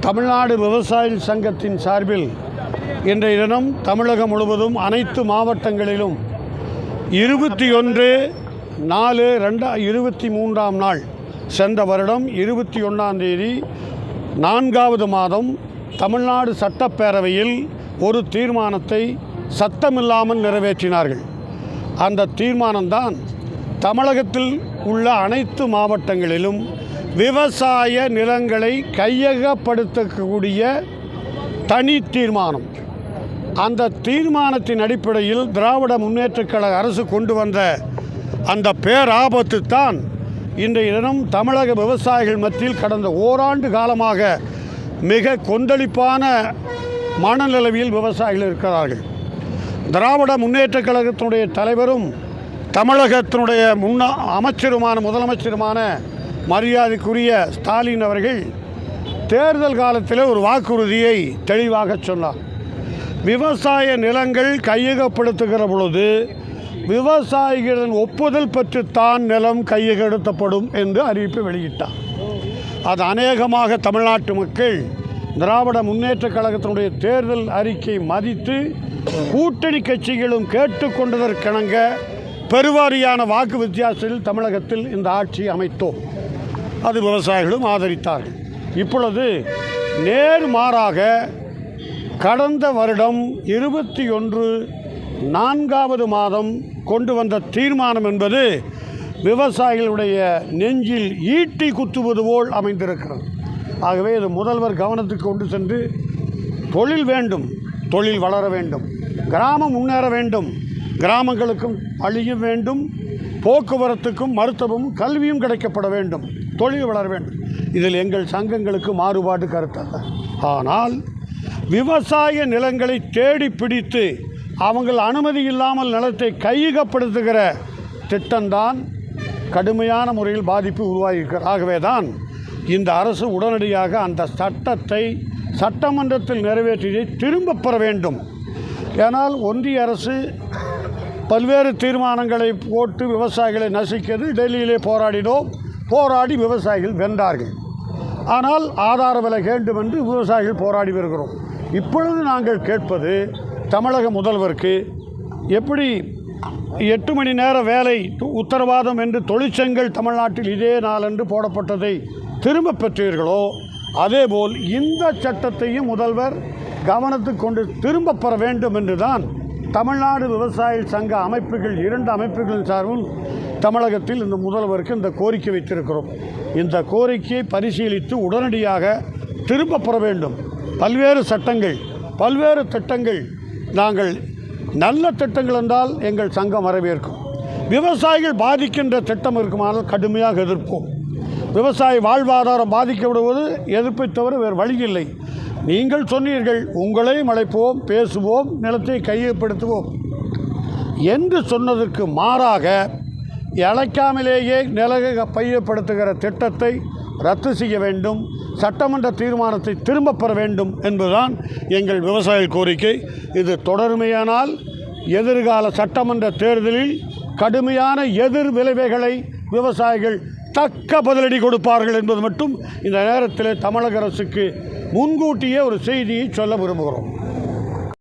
தமிழ்நாடு விவசாய சங்கத்தின் சார்பில் இன்றைய தினம் தமிழகம் முழுவதும் அனைத்து மாவட்டங்களிலும் இருபத்தி ஒன்று நாலு ரெண்டா இருபத்தி மூன்றாம் நாள் சென்ற வருடம் இருபத்தி ஒன்றாம் தேதி நான்காவது மாதம் தமிழ்நாடு சட்டப்பேரவையில் ஒரு தீர்மானத்தை சத்தமில்லாமல் நிறைவேற்றினார்கள். அந்த தீர்மானம்தான் தமிழகத்தில் உள்ள அனைத்து மாவட்டங்களிலும் விவசாய நிலங்களை கையகப்படுத்தக்கூடிய தனி தீர்மானம். அந்த தீர்மானத்தின் அடிப்படையில் திராவிட முன்னேற்றக் கழக அரசு கொண்டு வந்த அந்த பேராபத்து தான் இன்றைய தினம் தமிழக விவசாயிகள் மத்தியில் கடந்த ஓராண்டு காலமாக மிக கொந்தளிப்பான மனநிலவியில் விவசாயிகள் இருக்கிறார்கள். திராவிட முன்னேற்றக் கழகத்தினுடைய தலைவரும் தமிழகத்தினுடைய முன்னா அமைச்சருமான முதலமைச்சருமான மரியாதைக்குரிய ஸ்டாலின் அவர்கள் தேர்தல் காலத்தில் ஒரு வாக்குறுதியை தெளிவாக சொன்னார். விவசாய நிலங்கள் கையகப்படுத்துகிற பொழுது விவசாயிகளின் ஒப்புதல் பெற்றுத்தான் நிலம் கையகப்படுத்தப்படும் என்று அறிவிப்பு வெளியிட்டார். அது அநேகமாக தமிழ்நாட்டு மக்கள் திராவிட முன்னேற்றக் கழகத்தினுடைய தேர்தல் அறிக்கை மதித்து கூட்டணி கட்சிகளும் கேட்டுக்கொண்டதற்கிணங்க பெருவாரியான வாக்கு வித்தியாசத்தில் தமிழகத்தில் இந்த ஆட்சி அமைத்தோம். அது விவசாயிகளும் ஆதரித்தார்கள். இப்பொழுது நேர்மாறாக கடந்த வருடம் இருபத்தி ஒன்று நான்காவது மாதம் கொண்டு வந்த தீர்மானம் என்பது விவசாயிகளுடைய நெஞ்சில் ஈட்டி குத்துவது போல் அமைந்திருக்கிறது. ஆகவே இது முதல்வர் கவனத்துக்கு கொண்டு சென்று தொழில் வேண்டும் தொழில் வளர வேண்டும் கிராமம் முன்னேற வேண்டும் கிராமங்களுக்கும் அழிய வேண்டும் போக்குவரத்துக்கும் மருத்துவமும் கல்வியும் கிடைக்கப்பட வேண்டும். தொழில் வளர வேண்டும். இதில் எங்கள் சங்கங்களுக்கு மாறுபாடு கருத்தல்ல. ஆனால் விவசாய நிலங்களை தேடி பிடித்து அவங்கள் அனுமதி இல்லாமல் நிலத்தை கையகப்படுத்துகிற திட்டம்தான் கடுமையான முறையில் பாதிப்பு உருவாகியிருக்கிறது. ஆகவே தான் இந்த அரசு உடனடியாக அந்த சட்டத்தை சட்டமன்றத்தில் நிறைவேற்றியதை திரும்பப் பெற வேண்டும். ஏனால் ஒன்றிய அரசு பல்வேறு தீர்மானங்களை போட்டு விவசாயிகளை நசிக்கிறது டெல்லியிலே போராடினோம். போராடி விவசாயிகள் வென்றார்கள். ஆனால் ஆதார விலை வேண்டும் என்று விவசாயிகள் போராடி வருகிறோம். இப்பொழுது நாங்கள் கேட்பது தமிழக முதல்வருக்கு எப்படி எட்டு மணி நேர வேலை உத்தரவாதம் என்று தொழிற்சங்கள் தமிழ்நாட்டில் இதே நாளன்று போடப்பட்டதை திரும்ப பெற்றீர்களோ அதேபோல் இந்த சட்டத்தையும் முதல்வர் கவனத்துக்கு கொண்டு திரும்ப பெற வேண்டும் என்றுதான் தமிழ்நாடு விவசாய சங்க அமைப்புகள் இரண்டு அமைப்புகளின் சார்பும் தமிழகத்தில் இந்த முதல்வருக்கு இந்த கோரிக்கை வைத்திருக்கிறோம். இந்த கோரிக்கையை பரிசீலித்து உடனடியாக திரும்ப பெற வேண்டும். பல்வேறு சட்டங்கள் பல்வேறு திட்டங்கள். நாங்கள் நல்ல திட்டங்கள் என்றால் எங்கள் சங்கம் வரவேற்கும். விவசாயிகள் பாதிக்கின்ற திட்டம் இருக்குமானால் கடுமையாக எதிர்ப்போம். விவசாய வாழ்வாதாரம் பாதிக்கப்படுவது எதிர்ப்பை தவிர வேறு வழி இல்லை. நீங்கள் சொன்னீர்கள் உங்களையும் அழைப்போம் பேசுவோம் நிலத்தை கையப்படுத்துவோம் என்று சொன்னதற்கு மாறாக இழைக்காமலேயே நிலக பையப்படுத்துகிற திட்டத்தை ரத்து செய்ய வேண்டும் சட்டமன்ற தீர்மானத்தை திரும்பப் பெற வேண்டும் என்பதுதான் எங்கள் விவசாய கோரிக்கை. இது தொடர்மையானால் எதிர்கால சட்டமன்ற தேர்தலில் கடுமையான எதிர் விளைவுகளை விவசாயிகள் தக்க பதிலடி கொடுப்பார்கள் என்பது மட்டும் இந்த நேரத்தில் தமிழக அரசுக்கு முன்கூட்டியே ஒரு செய்தியை சொல்ல விரும்புகிறோம்.